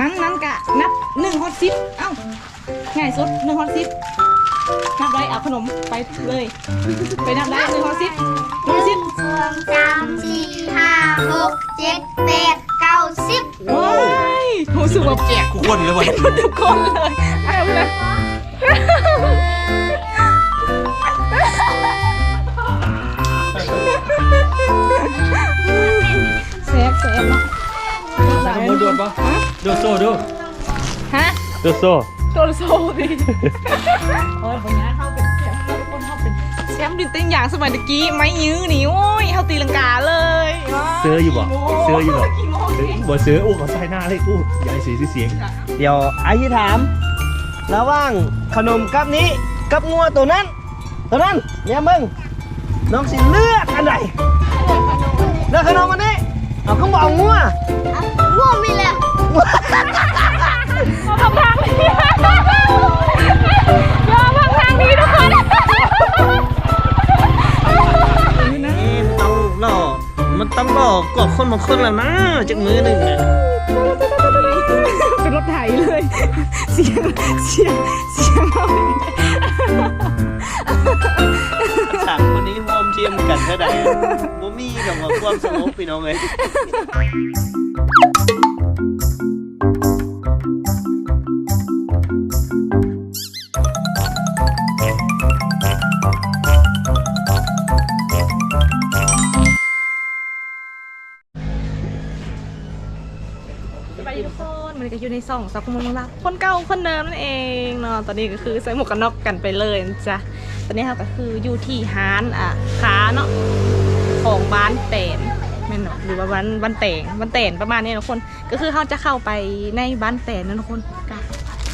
นั้นนั้นกะนับหนึ่งฮอตซิปเอ้าง่ายสุดหนึ่งฮอตซิปนับได้เอาขนมไปเลย ไปนับได้หนึ่งฮอตซิปหนึ่งฮอตซิปสองสามสี่ห้าหกเจ็ดแปดเก้าสิบว้ายรู้สึกว่าแจกกูคนเลยเว้ยทุกคนเลยเอาเลย โดดโดดปะโดดโซ่ดูฮะโดดโซ่โดนโซ่ดิโอ้ยบางอย่างเขาเป็นแชมป์ทุกคนเขาเป็นแชมป์ดินเต้นอย่างสมัยตะกี้ ไม้ยื้อหนีโอ้ยเขาตีลังกาเลยว้าวเสื้ออยู่บ่เสื้ออยู่บ่กี่โมงกี่โมงบ่เสื้ออู้เขาใส่หน้าเลยอู้ใหญ่สีเสียง เดี๋ยวไอ้ที่ถาม ระหว่างขนมกับนี้กับงัวตัวนั้น ตัวนั้นเนี่ยมึงน้องสิเลือกอันไหน คนบางคนแล้วนะจากมือหนึ่งนะเป็นรถไถเลย เสียงเสียงเสียงเอาสามคนนี้ร่วมเทียมกันเท่าใดบ่มีกับว่าความสงบพี่น้องเอ้ย ในซ่องสักคนละคนเก่าคนเดิมนั่นเองเนาะตอนนี้ก็คือใส่หมวกกันน็อกกันไปเลยจ้ะตอนนี้เราก็คืออยู่ที่ฮานอะค้าเนาะของบ้านเตนแม่นเนาะหรือว่าบ้านบ้านเตงบ้านเตนประมาณนี้ทุกคนก็คือเขาจะเข้าไปในบ้านเตนนะทุกคนก็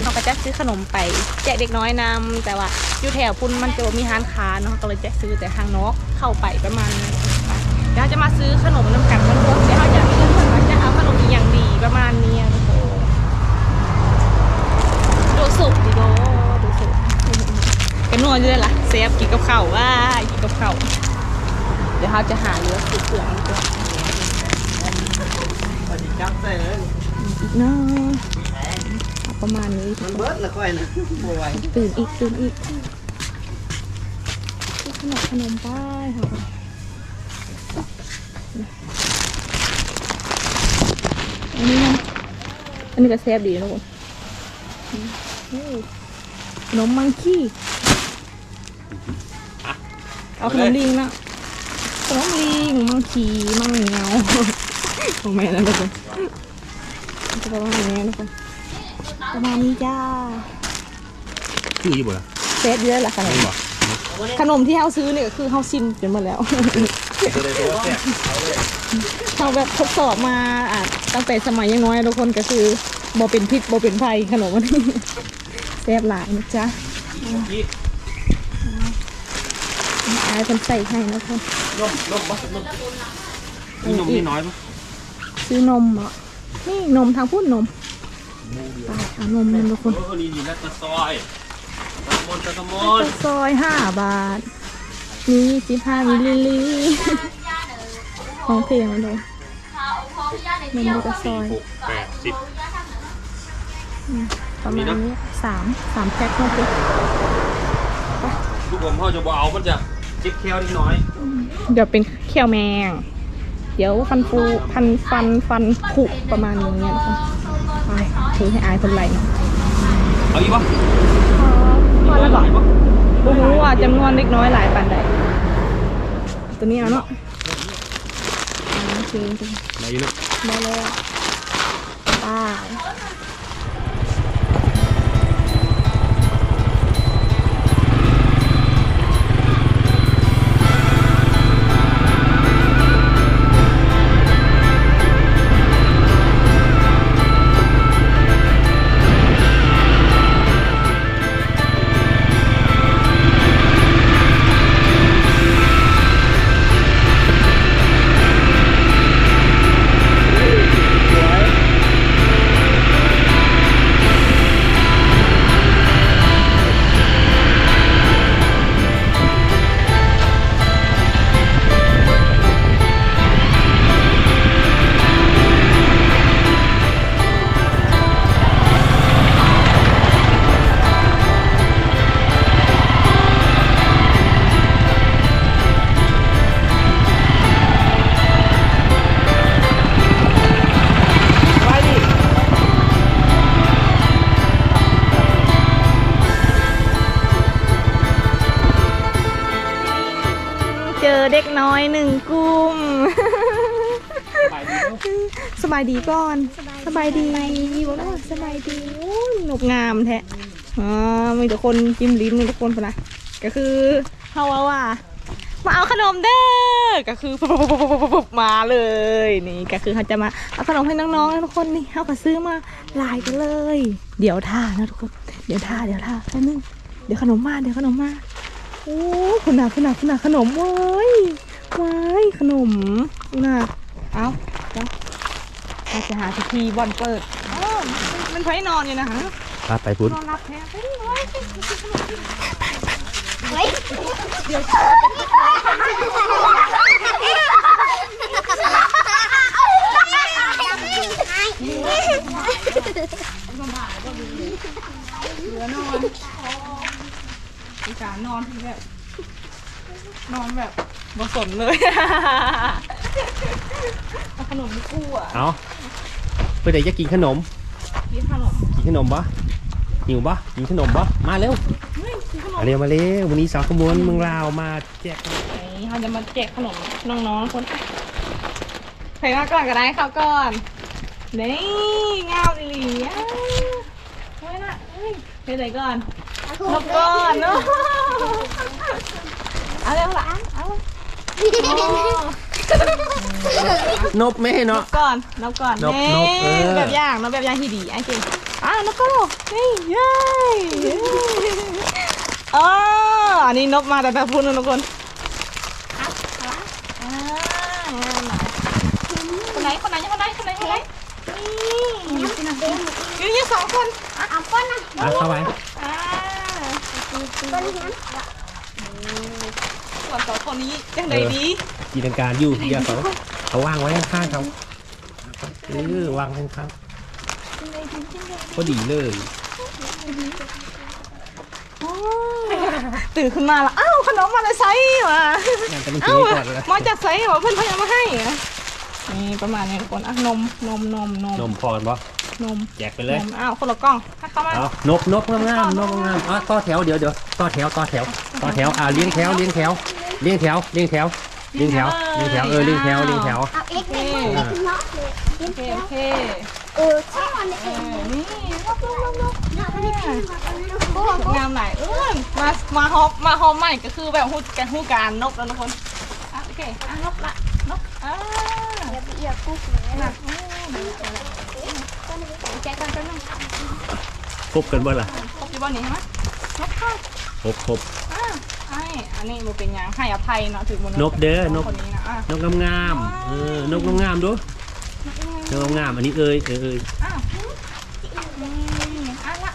เขาก็จะซื้อขนมไปแจกเด็กน้อยนำแต่ว่าอยู่แถวพุ่นมันจะมีร้านค้าเนาะก็เลยแจกซื้อแต่ทางนอกเข้าไปประมาณนั้นเดี๋ยวจะมาซื้อขนมน้ำกันกันทุกคนเดี๋ยวเราจะเลือกคนว่าจะเอาขนมอย่างดีประมาณนี้ สุกดิโดดูสุกกันนวดอยู่เลยล่ะเซฟกินกับข้าวว่ากินกับข้าวเดี๋ยวเราจะหาเลือกซื้อเครื่องดีกว่าสวัสดีครับเสยอีกเนาะเอาประมาณนี้มันเบิดละค่อยนะตื่นอีกตื่นอีกขนมขนมป้ายค่ะอันนี้นะอันนี้ก็แซ่บดีนะทุกคนโอ้ ขนมมังคีเอาขนมลิงนะขนมลิงมังคีมังเงาของแม่นะทุกคนจะประมาณนี้นะทุกคนประมาณนี้จ้าคืออยู่บ่ล่ะเซฟเยอะแหละขนมนี่บ่ขนมที่เขาซื้อเนี่ยก็คือเขาชิมจนหมดแล้วเขาแบบทดสอบมาอะตั้งแต่สมัยยังน้อยทุกคนก็คือบ่เป็นพิษบ่เป็นภัยขนมอันนี้แซ่บหลายนะจ๊ะอายคนใส่ให้นะคนนมนมบ่นมนี่นมนี่น้อยปะซื้อนมอะนี่นมทางพูดนมไปเอานมมันทุกคนโอ้นี่นี่นัตซอยตะมนตะมนซอยห้าบาท นี่สิบห้ามิลลิลิตรของเพลงมันเลยมันมีกระซอยหกแปดสิบ ประมาณนี้สามสามแพ็คนะพี่ลูกอมพ่อจะบ่เอามันจะเจ็บแควนิดน้อย เดี๋ยวเป็นเขียวแมง เดี๋ยวฟันฟูพันฟันฟันผุประมาณนี้นะคะไปถือให้อายคนไหลหน่อยเอาอีกปะพอแล้วบอกปะรู้ว่าจำนวนเล็กน้อยหลายปันใดตัวนี้เอาเนาะโอเคไหนอยู่เนาะได้แล้วไป้า ยหนกงามแท้อ๋อมีแต่คนจิ้มลิ้นมีแต่คนพนนะก็คือเฮาว่าว่ามาเอาขนมเด้อก็คือปุ๊บปุ๊บปุ๊บปุ๊บปุ๊บมาเลยนี่ก็คือเขาจะมาเอาขนมให้น้องๆทุกคนนี่เขาก็ซื้อมาหลายกันเลย เดี๋ยวท่านะทุกคน เดี๋ยวท่าเดี๋ยวท่าแป๊บนึงเดี๋ยวขนมมาเดี๋ยวขนมมาโอ้คุณน่ะคุณน่ะคุณน่ะขนมเว้ยว้ายขนมคุณน่ะเอาเดี๋ยวเราจะหาพิธีบอลเปิด มันไฟนอนอยู่นะฮะพาไปพุทธนอนรับแท้ไปดิเว้ยเฮ้ยเหลือนอนอีสานนอนที่แบบนอนแบบบสนเลยเอาขนมนี่กู้อะ เอาเพื่อเดี๋ยวจะกินขนม กินขนมกินขนมปะหิวปะกินขนมปะมาเร็วเฮ้ยกินขนมมาเร็วมาเร็ววันนี้สาวขบวนเมืองลาวมาแจกนี่เขาจะมาแจกขนมน้องๆคนใครมาก่อนก็ได้เขาก่อนนี่งามอีหลีอะเฮ้ยนะเฮ้ยไปไหนก่อนนกก่อนเนาะเอาเร็วละเอาโอ้ นบไม่ให้นเนาะบก่อนนบก่อนนบเน่นบเออ แบบอย่างนบแบบอย่างที่ดีไอ้จริงอ้าวนกก็นี่เย้อ๋ออันนี้นบมาแต่แบบพูดนะทุกคนอ่างามหน่อยคนไหนคนไหนคนไหนคนไหนคนไหนนี่อยู่นี่สองคน เอาป้อนนะอะเข้าไปอ่าป้อนนะ ส่วนสองคนนี้ยังไงดีจินตนาการอยู่เดี๋ยวเขาเขาวางไว้ข้างๆเขาเออวางข้างๆพอดีเลยตื่นขึ้นมาแล้วอ้าวขนมมาเลยไซส์มางานจะมันกินเอ้าให้ก่อนเลยมาจากไซส์เหรอเพื่อนเขายังมาให้เหรอนี่ประมาณนี้ทุกคนอะนมนมนมนมนมพรปะนมแจกไปเลยนมอ้าวคนละกล้องให้เข้ามาเอานกนกงามๆนกงามๆอะต่อแถวเดี๋ยวเดี๋ยวต่อแถวต่อแถวต่อแถวอ่าเลี้ยงแถวเลี้ยงแถว เลี้ยงแถวเลี้ยงแถวเลี้ยงแถวเลี้ยงแถวเออเลี้ยงแถวเลี้ยงแถวเอาเอ็กซ์เอ็กซ์เนาะเลยโอเคโอเคเออใช่มันเอเองอนี่นกนกนกนกเนาะมันไม่ขึ้นมาตอนนั้นโอ้งามไหนเออมามาฮอปมาฮอปใหม่ก็คือแบบฮู้กันฮู้การนกแล้วทุกคนอะโอเคอะนกละนกอ่าอย่าไปเอียบปุ๊บเลยหนันะกอืมแกะก่อนแป๊บนึงคบกันบ่ล่ะครบอยู่บ้านนี้ใช่ไหมนกเข้าคบคบอ่า ไอ้อันนี้มันเป็นหยังให้อภัยเนาะถึงมันนกเด้อนก คนนี้นะอะนกงามๆเออนกงามๆดูนกงามๆอันนี้เอ้ยเอ้ยเอ้ยอ้าวอืมอะละ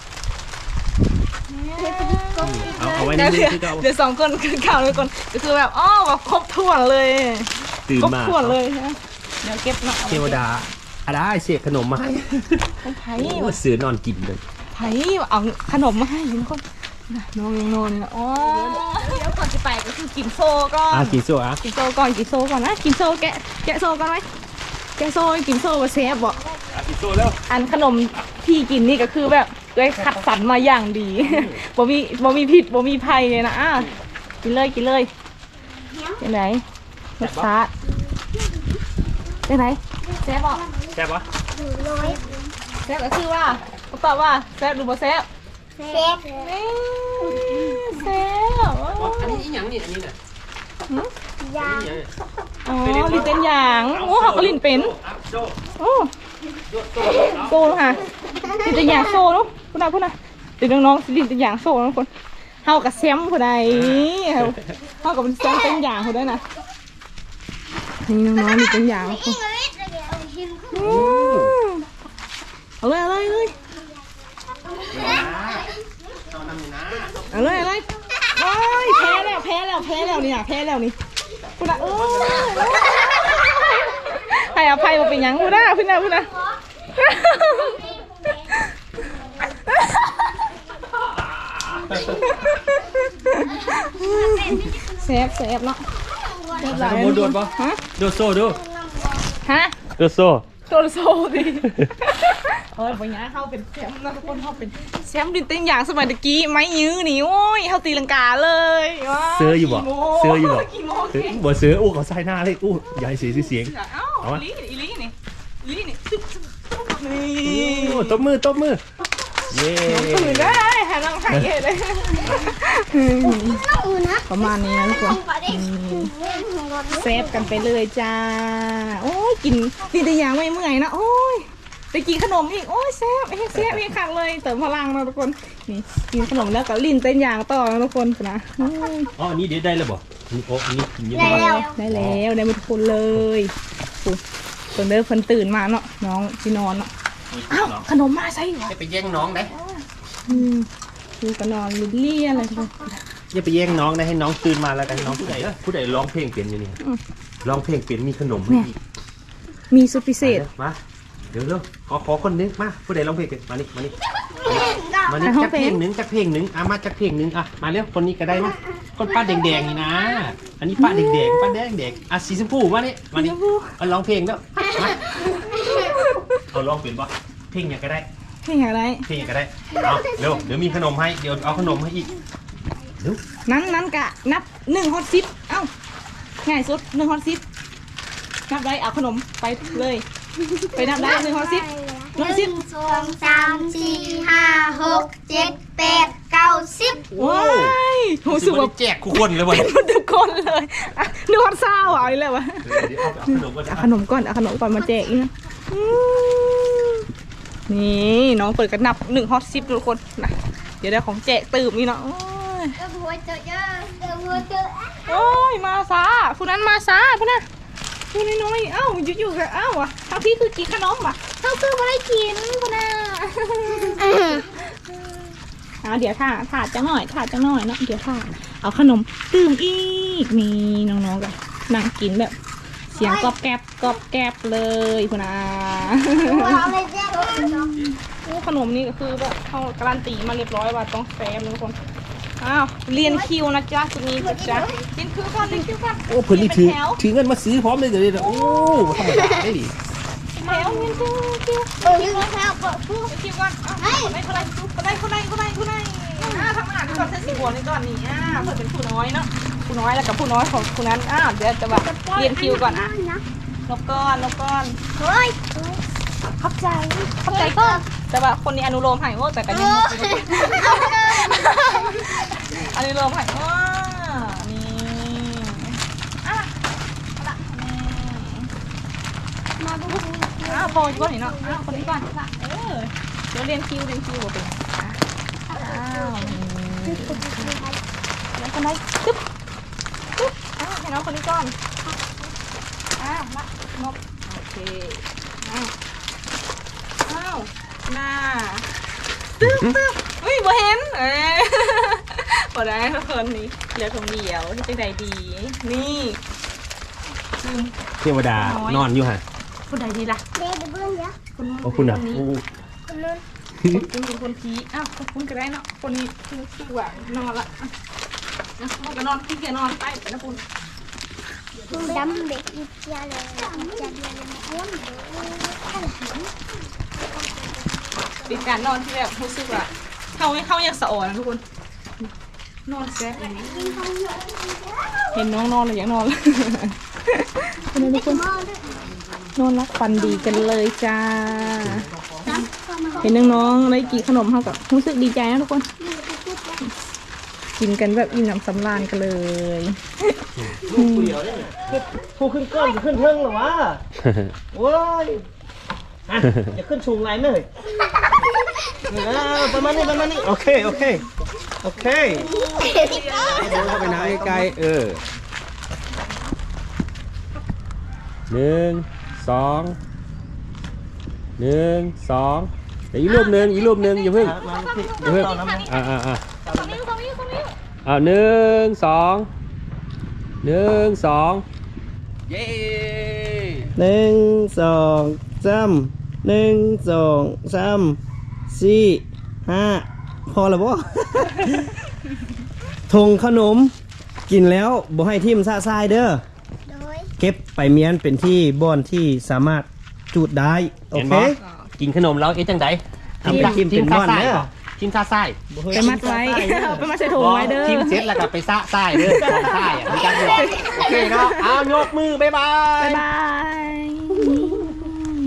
เอาเอาไว้ในเดี๋ยวมือคือเก่าเดี๋ยวสองคนคือเก่าเลยคนก็คือแบบอ๋อแบบครบถ้วนเลยตื่นครบมาถ้วนเลยนะเดี๋ยวเก็บเนาะเทวดาอะได้เสียขนมมาให้เป็นไผ่โอ้เสือนอนกินเลยไผ่เอาขนมมาให้ทุกคน น่ะน้องยังนอนนะอ๋อเดี๋ยวก่อนจะไปก็คือกินโซก่อนอะกินโซ่อะกินโซก่อนกินโซก่อนนะกินโซแกะแกะโซก่อนไหมแกะโซกินโซมาเซฟบอกอะกินโซ่แล้วอันขนมที่กินนี่ก็คือแบบเลยคัดสรรมาอย่างดีบ่มีบ่มีผิดบ่มีภัยเลยนะอะกินเลยกินเลยเป็นไหนรสชาติเป็นไหนแซ่บบอกแซ่บปะร้อยแซ่บก็คือว่าเขาตอบว่าแซ่บหรือบ่แซ่บ เซ็กเอ้ยแซ่บอันนี้อีหยังนี่อันนี้น่ะยาอีหยังเนี่ยอ๋อลิ้นเป็นอย่างโอ้เขาก็ลิ้นเป็นอะโซ่โอ้โซ่โซ่เอาโซ่ลูกค่ะลิ้นเป็นอย่างโซ่ลูกพูดนะพูดนะเดี๋ยวน้องๆลิ้นเป็นอย่างโซ่นะทุกคนเฮากับแซมผู้ใดเฮาเฮากับเป็นแซมเป็นอย่างผู้ใดนะนี่น้องๆลิ้นเป็นอย่างทุกคนอืมเอาเลยเอาเลยเลย เอานำนี่นะ เอาเลยเอาเลยโอ้ยแพ้แล้วแพ้แล้วแพ้แล้วนี่นะแพ้แล้วนี่คุณอะเออให้อภัยมาเป็นหยังคุณอะคุณอะคุณอะเซฟเซฟเนาะเซฟหลายขโมยโดดปะฮะโดดโซ่ดูฮะโดดโซ่ โซโซดิเออวันนี้เขาเป็นแชมป์นะทุกคนเขาเป็นแชมป์ดินเต้นอย่างสมัยตะกี้ไม้ยื้อนี่โอ้ยเขาตีลังกาเลยว้าวเสื้ออยู่บ่กี่โมงเสื้ออยู่บ่กี่โมงเออบ่เสืออู้เขาใส่หน้าเลยอู้ใหญ่เสียเสียงเอ้าเอาวะอีลี่อีลี่นี่อีลี่นี่ซึบซึบซึบนี่โอ้ตบมือตบมือ เย้ตื่นได้หาน้องไข่เลยน้องอื่นนะประมาณนี้นะทุกคนไปดิเซฟกันไปเลยจ้า โอ้ยกินกินแต่อย่างไม่เมื่อยนะ โอ้ยไปกินขนมอีก โอ้ยแซ่บเอ้ยแซ่บอีกครั้งเลยเติมพลังนะทุกคน นี่กินขนมแล้วก็ลิ้นเต้นอย่างต่อนะทุกคนนะโอ้ยอ๋ออันนี้เด็ดได้แล้วบ่นี่โอ้อันนี้กินเยอะได้มากแล้ว ได้แล้วได้หมดทุกคนเลยปุ๊บเพิ่นเด้อเพิ่นตื่นมาเนาะน้องที่นอนเนาะ อ้าวขนมมาใส่เหรอไปแย่งน้องได้อืมคือก็นอนลิ้นเลี่ยอะไรทุกคนอย่าไปแย่งน้องนะให้น้องตื่นมาแล้วกันน้องผู้ใดผู้ใดร้องเพลงเปลี่ยนอยู่นี่อืมร้องเพลงเปลี่ยนมีขนมให้อีกมีสุดพิเศษมาเดี๋ยวเร็วขอขอคนนึงมาผู้ใดร้องเพลงเป็นมานี่มานี่มานี่อะร้องจักเพเพลลงงหนึงจักเพลงหนึงอะมาจักเพลงหนึงอะมาเร็วคนนี้ก็ได้มาคนป้าแดงๆนี่นะ อันนี้ป้าแดงๆป้าแดงแดงๆอะสีชมพูมานี่มานี่เอาร้องเพลงแล้วมา เอาร้องเป็นปะเพลงอย่างก็ได้ เพลงอะไรเพลงอย่างก็ได้ เอาเร็วเดี๋ยวมีขนมให้ เดี๋ยวเอาขนมให้อีกเร็วนั้นนั้นกะ นับหนึ่งฮอตซิปเอ้าง่ายสุดหนึ่งฮอตซิปนับได้เอาขนมไปเลย ไปนับได้หนึ่งฮอตซิปหนึ่งสองสามสี่ห้าหกเจ็ดแปดเก้าสิบว้ายรู้สึกว่าแจกคู่คนเลยเว้ยเป็นหมดทุกคนเลยอะนึกฮอตซ่าว่ะเอาอีกแล้ววะเออเดี๋ยวเอาเอาขนมก่อนเอานะขนมก่อนเอาขนมก่อนมาแจกอีกนะอืม นี่น้องเปิดกันนับหนึ่งฮอตซิปทุกคนนะเดี๋ยวได้ของแจกตื่มนี่เนาะโอ้ยเออหัวเจอเยอะเออหัวเจอโอ้ยมาซาผู้นั้นมาซาผู้น่ะผู้น้อยเอ้าอยู่ๆกับเอ้าอะทั้งพี่คือกินขนมอะเขาคือมาได้กินผู้น่ะเอาเดี๋ยวถ่าถ่าจะหน่อยถ่าจะหน่อยเนาะเดี๋ยวถ่าเอาขนมตื่มอีกนี่น้องๆกันนั่งกินแบบ เสียงกรอบแกรบกรอบแกรบเลยคุณอาเอาเลยเจ๊โอ้ขนมนี่ก็คือแบบเขาการันตีมาเรียบร้อยว่าต้องแซมทุกคนอ้าวเรียนคิวนะจ๊ะจุดนี้จ๊ะจ๊ะเรียนคิวก่อนเรียนคิวก่อนโอ้เพิ่นนี่ถือเป็นแถวถือเงินมาซื้อพร้อมเลยเดี๋ยวนี้โอ้ธรรมดาได้ดิแถวเรียนคิวคิวเออยืนแล้วเปิดผู้เรียนคิวก่อนอ้าวคนไหนคนไหนคนไหนคนไหนคนไหนคนไหนอ่าทำงานที่ก่อนเส้นสีบัวนี่ก่อนนี่อ่าเพื่อเป็นผู้น้อยเนาะ ผู้น้อยแล้วกับผู้น้อยของผู้นั้นอ้าวเดี๋ยวจะแบบเรียนคิวก่อนอะลบก้อนลบก้อนเฮ้ยเข้าใจเข้าใจก่อนแต่ว่าคนนี้อนุโลมให้โอ้แต่ก็ยังอนุโลมให้ว่านี่อะเอาละนี่มาดูอ้าวพออีกก่อนนี่เนาะอ้าวคนนี้ก่อนละเออเดี๋ยวเรียนคิวเรียนคิวบ่เป็นอะอ้าวนี่แล้วคนไหนตึ๊บตึ๊บอ้าว ให้น้องคนนี้ก่อนอ้าวละนบโอเคอ้าวอ้าวหน้าตึ๊บตึ๊บอุ้ยบ่เห็นเอ้ยบ่ได้ทุกคนนี่เหลือถุงเดียวที่จังใดดี นี่อืมเทวดานอนอยู่ฮะคนใดดีล่ะเด็กเบื้องเยอะคนโอ้คุณอะคนนี้ โอ้คนนู้นคนคุณเป็นคนพีอ้าวคนคุณก็ได้เนาะ คนนี้คือคือว่านอนละอะอะมันก็นอนพี่แกนอนไปไปนะคุณ คุณดำเด็กอีกเยอะเลยอีกเยอะเลยนะอ้วนเลยเป็นการนอนที่แบบรู้สึกว่าเขาไม่เข้าอยากสะอ่อนนะทุกคน นอนแซ่บอย่างนี้ เห็นน้องนอนเลยอยากนอนเลยทุกคน นอนรักฟันดีกันเลยจ้า เห็นน้องๆได้กินขนมเท่ากับรู้สึกดีใจนะทุกคน กินกันแบบอิ่มหนำสำราญกันเลย ผู้ขึ้นก้อนจะขึ้นเทิงเหรอวะโว้ยอะอย่าขึ้นสูงไรเลยเออประมาณนี้ประมาณนี้โอเคโอเคโอเคเดินเข้าไปหาไกลเออหนึ่งสองหนึ่งสองเดี๋ยวอีกรูปหนึ่งอีกรูปหนึ่งอย่าเพิ่งมาพี่อย่าเพิ่งต่อน้ำมันอ่าอ่าอ่าตรงนี้ตรงนี้ตรงนี้อ่าหนึ่งสอง หนึ่งสองเย้หนึ่งสองสามหนึ่งสองสามสี่ห้าพอแล้วบ่ ทงขนมกินแล้วบ่ให้ทิ่มซะทรายเด้อโดยเก็บไปเมียนเป็นที่บ่อนที่สามารถจูดได้ โอเคโอเคกินขนมแล้วเอ๊ะจังไดทำไปกินถึงนอนเด้อ ทีมซาไส้ไปมัดไว้ไปมัดใส่ถุงไว้เด้อทีมเซ็ตแล้วก็ไปซะไส้เด้อสองไส้อะมีการบอกโอเคเนาะเอายกมือบ๊ายบายบ๊ายบาย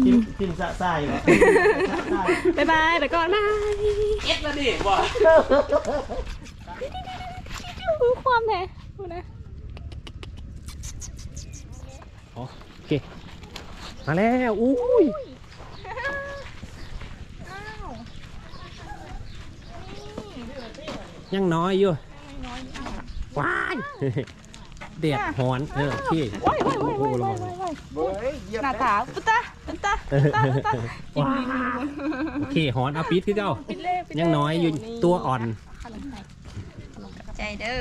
กินกินสะไส้เหรอบ๊ายบายไปก่อนบายเอ็ดแล้วดิบ่รู้ความแท้ดูนะโอเคมาแล้วอุ้ย ยังน้อยอยู่ว้ายเด็ดหอนเออโอเคว้ายว้ายว้ายว้ายว้ายว้ายหน้าตาปุ๊ตตาปุ๊ตตาปุ๊ตตาปุ๊ตตาว้ายโอเคหอนเอาปิดคือเจ้าปิดเลยปิดเลยังน้อยอยู่ตัวอ่อนใจเด้อ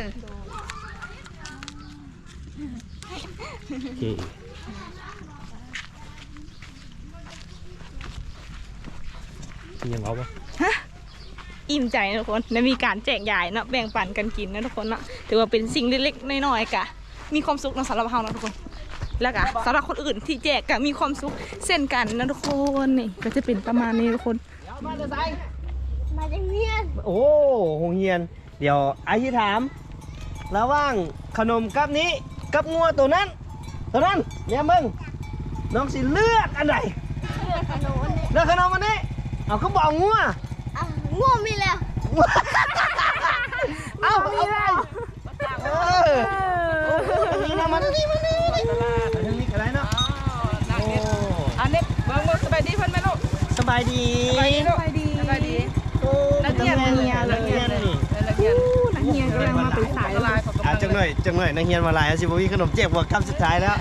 โอเคยังเอาปะ อิ่มใจนะทุกคนและมีการแจกจ่ายเนาะแบ่งปันกันกินนะทุกคนเนาะถือว่าเป็นสิ่งเล็กๆน้อยๆกะ มีความสุขเนาะสำหรับเรานะทุกคน แล้วก็สำหรับคนอื่นที่แจกก็มีความสุขเช่นกันนะทุกคนนี่ก็จะเป็นประมาณนี้ทุกคนมาจากเมียนโอ้โรงเรียน เดี๋ยวไอ้ที่ถามระหว่างขนมกับนี้กับงัวตัวนั้น ตัวนั้นเนี่ยมึงน้องสิเลือกอันไหนเลือกขนมนี่เลือกขนมอันนี้เอาเขาบอกงัวอะ ง่วงมีแล้วเอาเอาไปเออนี่นะมันนี่มันนี่มันนี่อะไรเนาะโอ้อันนี้เบิ้งเบิ้งสบายดีเพิ่นไหมลูกสบายดีสบายดีสบายดีสบายดีโอ้นักเรียนนักเรียนนันักกเรีเรียยนนนี่นักเรียนนักเรียนกำลังมาเป็นสายลายของอะจังหน่อยจังหน่อยนักเรียนมาลายอาชิบวีขนมเจ็บหัวคำสุดท้ายแล้ว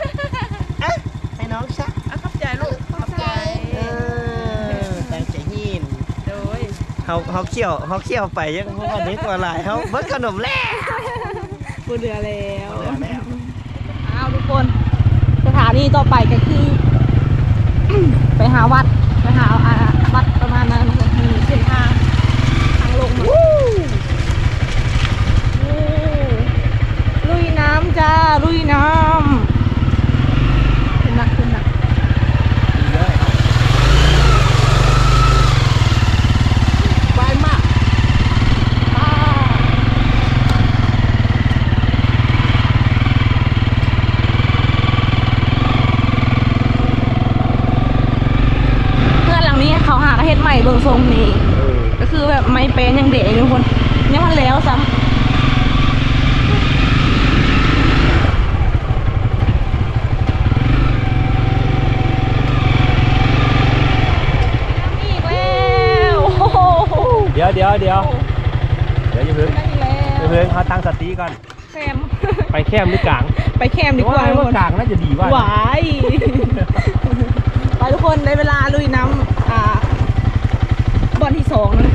เอ๊ะให้น้องชะ อะขับใจลูกขับใจ เออแต่ใจหิน โดย เขาเขาเคี่ยวเขาเคี่ยวไปยังพวกอันนี้กว่าหลายเขาเบิดขนมแล่บูเดือแล้วอ้าวทุกคน สถานีต่อไปก็คือ ไปหาวัด อลที่สองนะทุกคน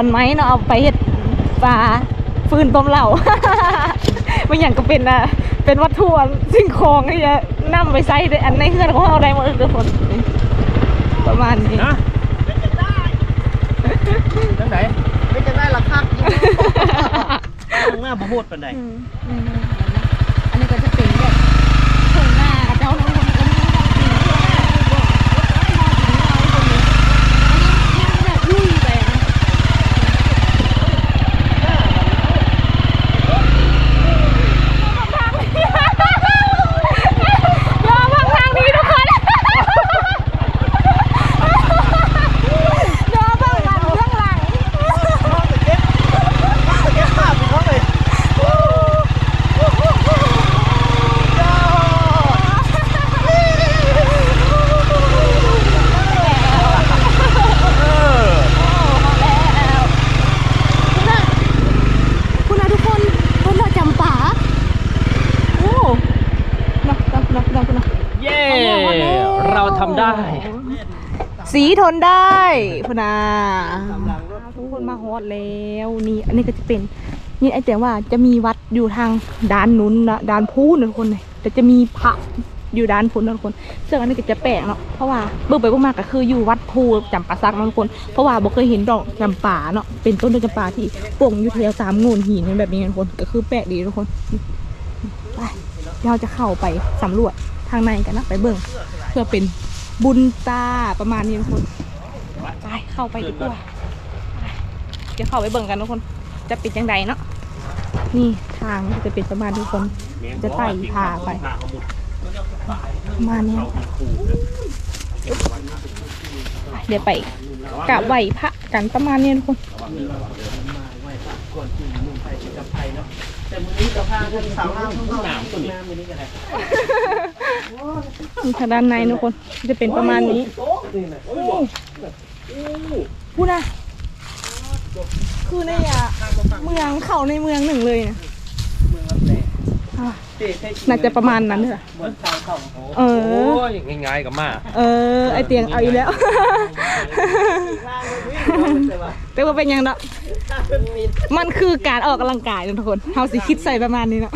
อนไม้เนาะเอาไปเฮ็ดปลาฟืนต้มเหล่าบางอย่างก็เป็นอะเป็นวัตถุสิ่งของที่จะนำไปใช้ในอันในเฮือนของเราได้หมดเลยทุกคนประมาณนี้นะจังไหนไม่จะได้ราคาอยู่ตรงหน้าบ่โหดปานใดอืมอืมอันนี้ก็จะเป็นแบบถุงหน้าเจ้าทุกคนก็มีแบบสีแบบลุยไปนะรอฟังทางนี้ทุกคนรอฟังหลังเรื่องหลัง เก็บภาพไปเขาเลย คุณนะทุกคนต้นดอกจำปาโอ้นะนะนะนะคุณนะ เย้ เราทำได้ สีทนได้พนาทุกคนมาฮอตแล้วนี่อันนี้ก็จะเป็นนี่ไอ้แต่ว่าจะมีวัดอยู่ทางด้านนู้นนะด้านพูนนะทุกคนเลยแต่จะมีพระอยู่ด้านพุนนะทุกคนซึ่งอันนี้ก็จะแปลกเนาะเพราะว่าเบิ่งไปเบิ่งมาก็คืออยู่วัดภูจำปาซักทุกคน เพราะว่าบ่เคยเห็นดอกจำปาเนาะเป็นต้นดอกจำปาที่ปลูกอยู่แถวตามโงนหินแบบนี้ทุกคนก็คือแปลกดีทุกคนไปเราจะเข้าไปสำรวจทางในกันนะไปเบิ่งเพื่อเป็น บุญตาประมาณนี้ทุกคนไปเข้าไปดีกว่าไปเดี๋ยวเข้าไปเบิ่งกันทุกคน จะเป็นยังไงเนาะนี่ทางมันจะเป็นประมาณทุกคน จะไต่พาไปประมาณเนี้ยเดี๋ยวไปกราบไหวพระกันประมาณเนี้ยทุกคน แต่มื้อนี้จะพาท่านสาวงามของเราหนาวตัวนี้มื้อนี้ก็ได้มีทางด้านในทุกคนจะเป็นประมาณนี้โอ้นี่น่ะพูดนะคือในอะเมืองเขาในเมืองหนึ่งเลยนะเมืองรับแลอะเต้เต้น่าจะประมาณนั้นเลยเหมือนชาวเขาโอ้เอโอ้อยง่ายๆกับมา เออ ไอเตียงเอาอยู่แล้วล่างเลยวิ่ง แต่ว่าแต่ว่าเป็นยังเนาะถ้าเพิ่นมีมันคือการออกกำลังกายนะทุกคนเฮาสิคิดใส่ประมาณนี้เนาะ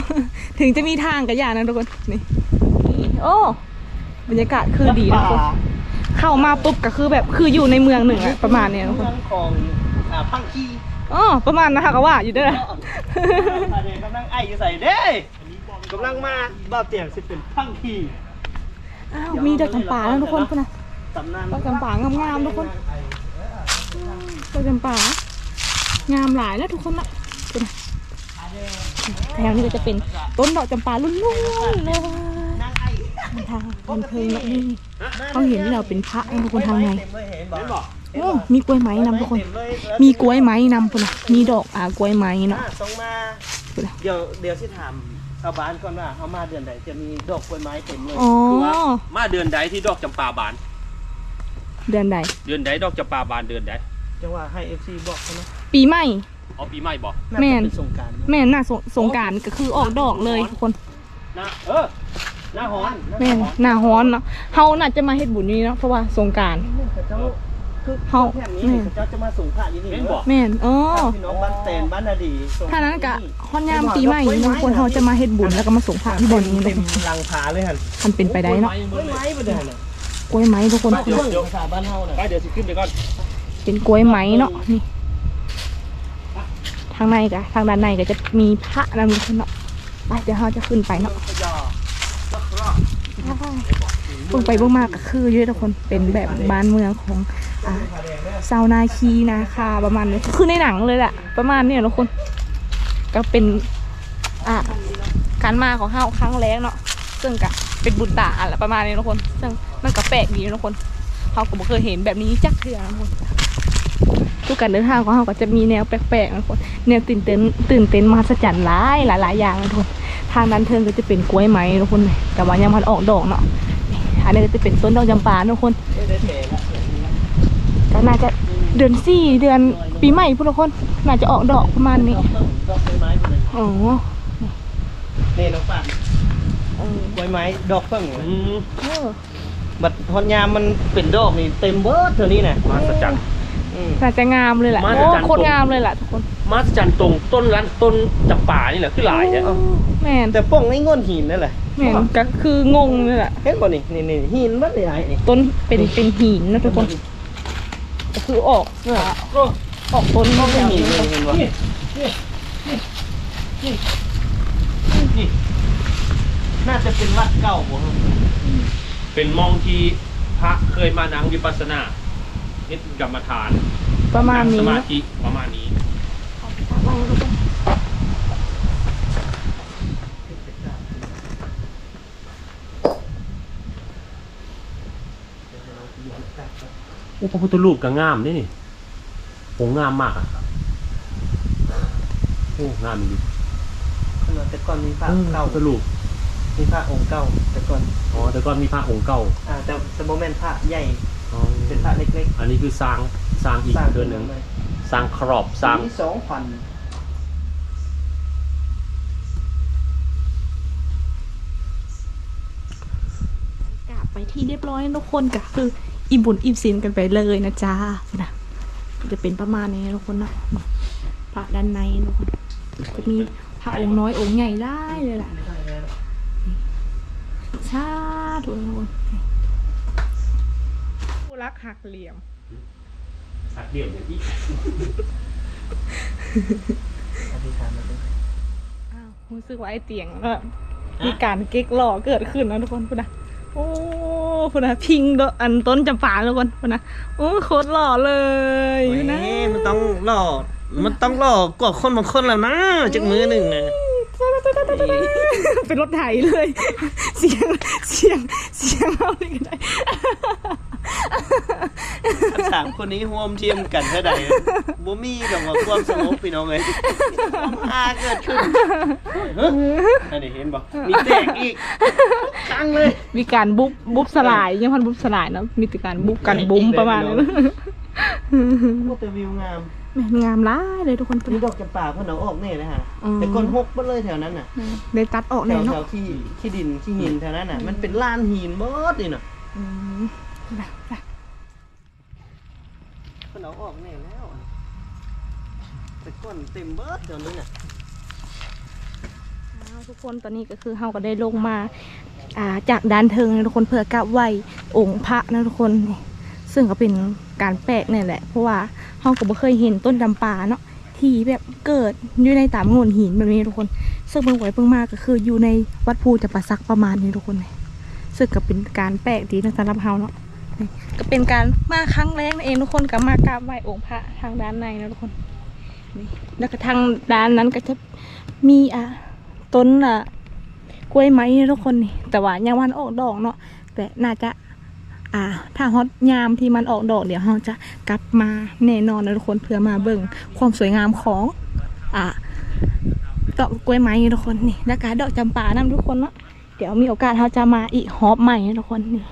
ถึงจะมีทางกับอย่างนะทุกคนนี่โอ้บรรยากาศคือดีนะทุกคนเข้ามาปุ๊บก็คือแบบคืออยู่ในเมืองหนึ่งอะประมาณเนี้ยทุกคเมืนองของอ่าพังคีอ๋อประมาณนะคะก็ว่าอยู่เด้ออันนี้กำลังไออยู่ใส่เด้กำลังมาบ่าวเตียงสิเป็นพังคีอ้าวมีดอกจำปาแล้วทุกคนคุณนะตำนานดอกจำปางามๆทุกคน ดอกจำปางามหลายนะทุกคนนะคุณนะแถวนี้ก็จะเป็นต้นดอกจำปาลุ่นๆเลยนางไอทางบันเทิงเนาะนี่เขาเห็นที่เราเป็นพระนะทุกคนทางในเต็มเลยเห็นบอกโอ้มีกล้วยไม้นำทุกคนเต็มเลยแล้วมีกล้วยไม้นำคุณนะมีดอกอ่ากล้วยไม้เนาะอะต้องมาคุณนะเดี๋ยวเดี๋ยวสิถามชาวบ้านก่อนว่าเขามาเดือนไหนจะมีดอกกล้วยไม้เต็มเลยอ๋อคือว่ามาเดือนใดที่ดอกจำปาบาน เดือนใด เดือนใดดอกจำปาบานเดือนใดจังว่าให้ FC บอกเขานะปีใหม่ เอาปีใหม่บอกน่าแม่จะนเป็นสงกรารแม่นหน้าสงสงกรารก็คือออกดอกเลยทุกคนนะเออหน้าฮ้อนแม่นหน้าฮ้อนเนาะเฮาน่าจะมาเฮ็ดบุญนี้เนาะเพราะว่าสงกราร เจ้าคือเฮาแถบนี้เจ้าจะมาส่งพระอยู่นี่เห็นบอกแม่นอ๋อพี่น้องบ้านแตนบ้านนาดีส่งถ้านั้นกะฮอนยามปีใหม่บางคนเฮาจะมาเฮ็ดบุญแล้วก็มาส่งพระที่บ่อนนี้เต็เนาะมลังผาเลยหันมันเป็นไปได้เนาะกล้วยไม้ไปเด้อน่ะ กล้วยไม้ทุกคนเรื่องภาษาบ้านเฮาน่ะไปเดี๋ยวสิขึ้นไปก่อนเป็นกล้วยไม้เนาะนี่ทางในกะทางด้านในก็จะมีพระนำทุกคนเนาะไปเดี๋ยวเฮาจะขึ้นไปเนาะเบิ่งไปเบิ่งมาก็คือเยอะทุกคนเป็นแบบบ้านเมืองของอ่าชาวนาคีนาคาประมาณนี้คือในหนังเลยแหละประมาณเนี้ยทุกคน ก็เป็นอ่าการมาของเฮาครั้งแรกเนาะซึ่งก็ เป็นบุญตาอะไรประมาณนี้ทุกคนซึ่งมันก็แปลกดีทุกคนเฮาก็บ่เคยเห็นแบบนี้จักเทื่อนะทุกคนทุกการเดินทางของเฮาก็จะมีแนวแปลกๆนะทุกคนแนวตื่นเต้นตื่นเต้นมหัศจรรย์หลายหลายๆอย่างนะทุกคนทางนั้นเทิงก็จะเป็นกล้วยไม้ทุกคนแต่ว่ายังมันออกดอกเนาะอันนี้ก็จะเป็นต้นดอกจำปาทุกคนได้แผลละก็น่าจะเดือนสี่เดือนปีใหม่พวกทุกคน น่าจะออกดอกประมาณนี้ดอกต้นดอกกล้วยไม้ไปเลยอ๋อนี่น้องป่านเออ กล้วยไม้ดอกเพิ่งอืมเออบัดฮอนยามมันเป็นดอกนี่เต็มเบิดเท่านี้น่ะมาสัจจังเอืมน่าจะงามเลยแหละมาโอ้จากจันทร์ โคตรงามเลยแหละทุกคนมาสจันตรงต้นร้านต้นจำป่านี่แหละคือหลายเนี่ยแม่นแต่ป้องในง่อนหินนั่นแหละแม่นก็คืองงเลยแหละเห็นบ่นี่นี่นี่หินบัดเลยไอ้นี่ต้นเป็นเป็นหินนะทุกคนก็คือออกออกต้นต้นแบหิบนนี้เลยเห็นบ่นี่นี่นี่นี่นี่ น่าจะเป็นวัดเก่าบ่ฮะเป็นมองที่พระเคยมานั่งวิปัสสนาเฮ็ดกรรมฐานประมาณนั่งนี้สมาเนาะธิประมาณนี้ โอ้พระพุทธรูปก็งามนี่นี่โอ้งามมากอะโอ้งามจริงขนาดแต่ก่อนมีพระเออพระเก่าพุทธรูป มีพระองค์เก่าแต่ก่อนอ๋อแต่ก็มีพระองค์เก่าอ่าแต่แต่บ่แม่นพระใหญ่อ๋อเป็นพระเล็กอันนี้คือสร้างสร้างๆอีกเดือนหนึ่งเลยสร้างครอบสร้างมีสองพันกลับไปที่เรียบร้อยทุกคนก็คืออิ่มบุญอิ่มศีลกันไปเลยนะจ้านะจะเป็นประมาณนี้ทุกคนนะพระด้านในทุกคนจะมีพระองค์น้อยองค์ใหญ่ได้เลยแหละ ชาทุกคนผู้รักหักเหลี่ยม สักเดี่ยวอย่างที่อธิษฐานมาด้วยอ้าวรู้สึกว่าไอ้เตียงก็มีการเก๊กหล่อเกิดขึ้นนะทุกคนพูดนะโอ้พูดนะพิงโดอันต้นจำปาทุกคนพูดนะโอ้โคตรหล่อเลยเฮ้ยนะมันต้องหล่อมันต้องหล่อกว่าคนบางคนแล้วนะจากมือหนึ่งนะ เป็นรถไถเลย เสียงเสียงเสียงเอาเลยก็ได้ทั้งสามคนนี้ร่วมเทียมกันเท่าใดบ่มีดอกว่าความสงบพี่น้องเอ้ยความอาเกิดขึ้นเฮ้ยอันนี้เห็นบ่มีแตกอีกครั้งเลย มีการบุ๊บบุ๊บสลายยังพันบุ๊บสลายเนอะมีแต่การบุ๊บกันบุ้มประมาณนั้นโอ้แต่วิวงาม แม่นงามร้ายเลยทุกคนนี่ดอกจำปาเพิ่นเอาออกแน่เลยฮะอืม แต่ก้นหกเบ่เลยแถวนั้นน่ะได้ตัดออกแถแน่วเนาะแถวที่ที่ดินที่หินแถวนั้นน่ะมันเป็นลานหินเบิดนี่น่ะอืมนะนะเพิ่นเอาออกแน่แล้วแต่ก้นเต็มเบิดแถวนั้นน่ะเอาทุกคนตอนนี้ก็คือเฮาก็ได้ลงมา อ่าจากด้านเทิงนะทุกคนเพื่อกราบไหว้องค์พระนะทุกคนนี่ซึ่งก็เป็นการแปลกเนี่ยแหละ เพราะว่า เฮาก็บ่เคยเห็นต้นจำปาเนาะที่แบบเกิดอยู่ในตามโงนหินแบบนี้ทุกคนซึ่งเบิ่งไว้เบิ่งมาก็คืออยู่ในวัดภูจำปาสักประมาณนี้ทุกคนเลยซึ่งก็เป็นการแปลกดีนะสำหรับเฮาเนาะก็เป็นการมาครั้งแรกนั่นเองทุกคนก็มากราบไหว้องค์พระทางด้านในนะทุกคนนี่แล้วก็ทางด้านนั้นก็จะมีอะต้นอะกล้วยไม้ทุกคนนี่แต่ว่ายังวันออกดอกเนาะแต่น่าจะ อ่า ถ้าฮอตยามที่มันออกดอกเดี๋ยวเราจะกลับมาแน่นอนนะทุกคนเพื่อมาเบิ่งความสวยงามของ อ่าดอกกล้วยไม้ทุกคนนี่แล้วก็ดอกจำปานะทุกคนเนาะเดี๋ยวมีโอกาสเราจะมาอีกฮอปใหม่นะทุกคนนี่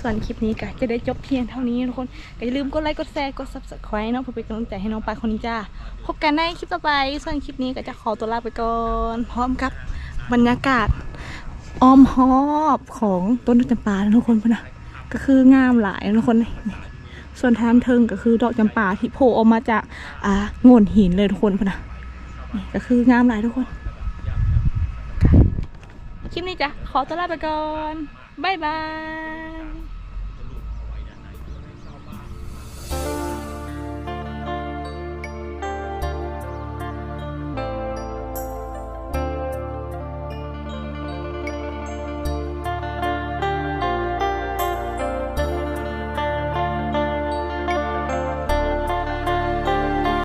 ส่วนคลิปนี้ก็จะได้จบเพียงเท่านี้ทุกคนก็อย่าลืมกดไลค์กดแชร์กด subscribe เนาะเพื่อเป็นกำลังใจให้น้องปาคนนี้จ้าพบกันในคลิปต่อไปส่วนคลิปนี้ก็จะขอตัวลาไปก่อนพร้อมกับบรรยากาศอ้อมหอบของต้นจำปานะทุกคนพะนะ ก็คืองามหลายทุกคน ส่วนทางเทิงก็คือดอกจำปาที่โผล่ออกมาจากอ่าโงนหินเลยทุกคนพนะนี่ก็คืองามหลายทุกคน คลิปนี้จ้ะขอตัวลาไปก่อน บ๊ายบาย